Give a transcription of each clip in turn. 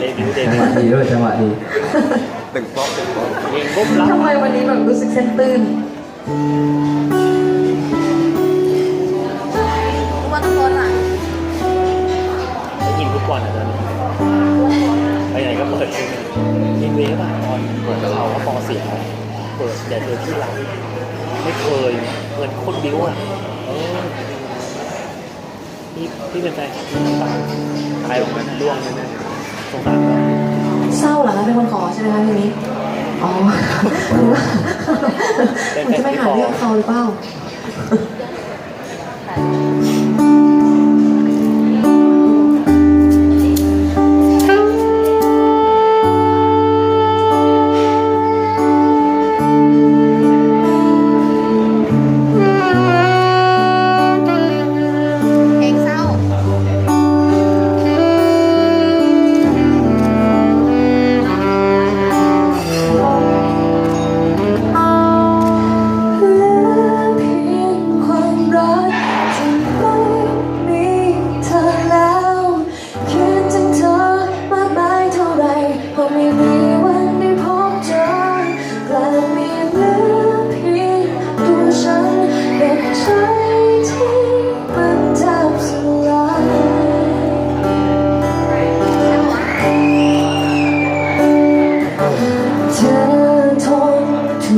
จังหวะดีด้วยจังหวะดีตึงป๊อกตึงป๊อกทำไมวันนี้แบบรู้สึกเซนตื่นทุกวันทุกคนอะได้ยินทุกวันอะตอนนี้ไปไหนก็เปิดเพลงยินเวฟอะตอนเปิดเขาก็าปอเสียงเปิดแต่เธอที่หลังไม่เคยเปิดโคนบิ้วอะพี่พี่เป็นใครตายตายออกมาล่วงเลยนะ เศร้าเหรอคะเป็นคนขอใช่ไหมคะทีนี้อ๋อมันจะไปหาเรื่องเขาหรือเปล่า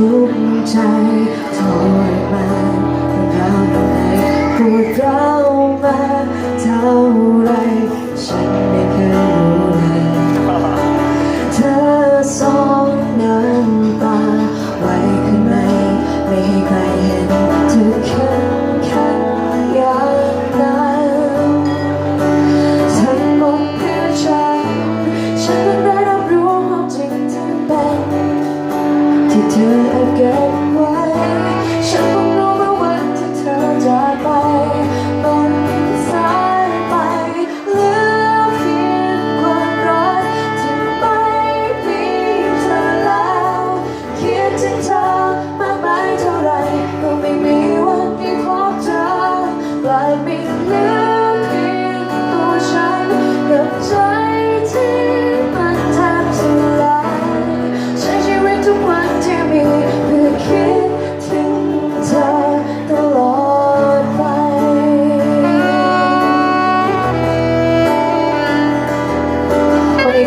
ทุกใจทรมาน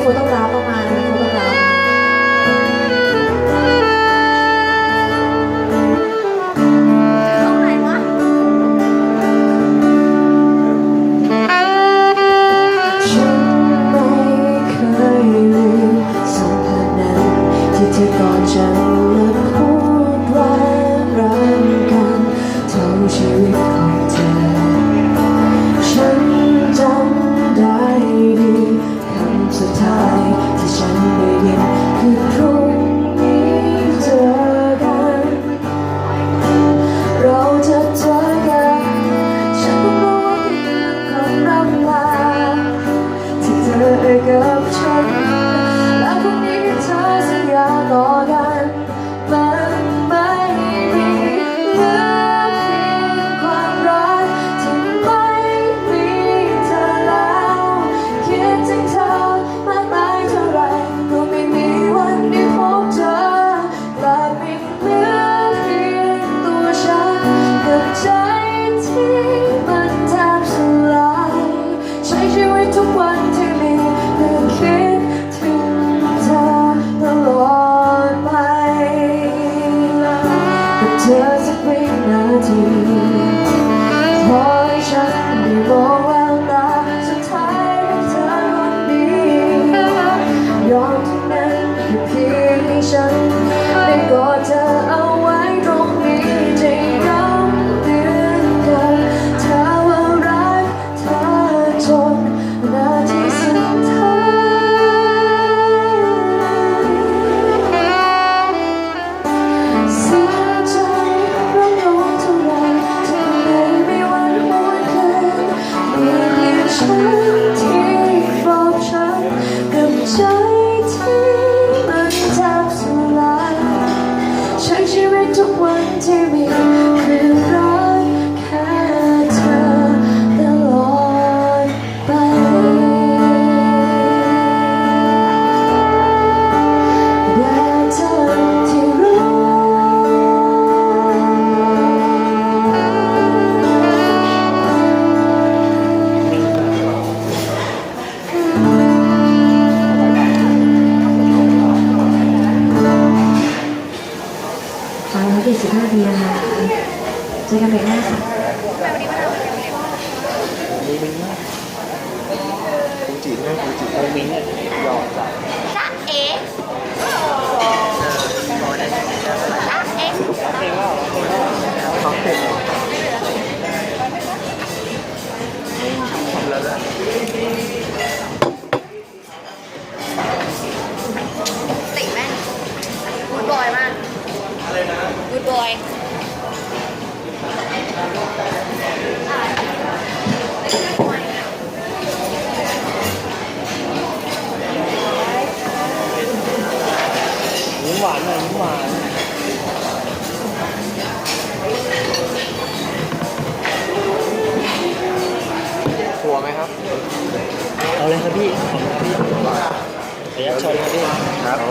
我都拿。15ทีนะคะเจอกันไปหน้าค่ะจีบแม่กูจีบโมมิ้นยอมจัด 잘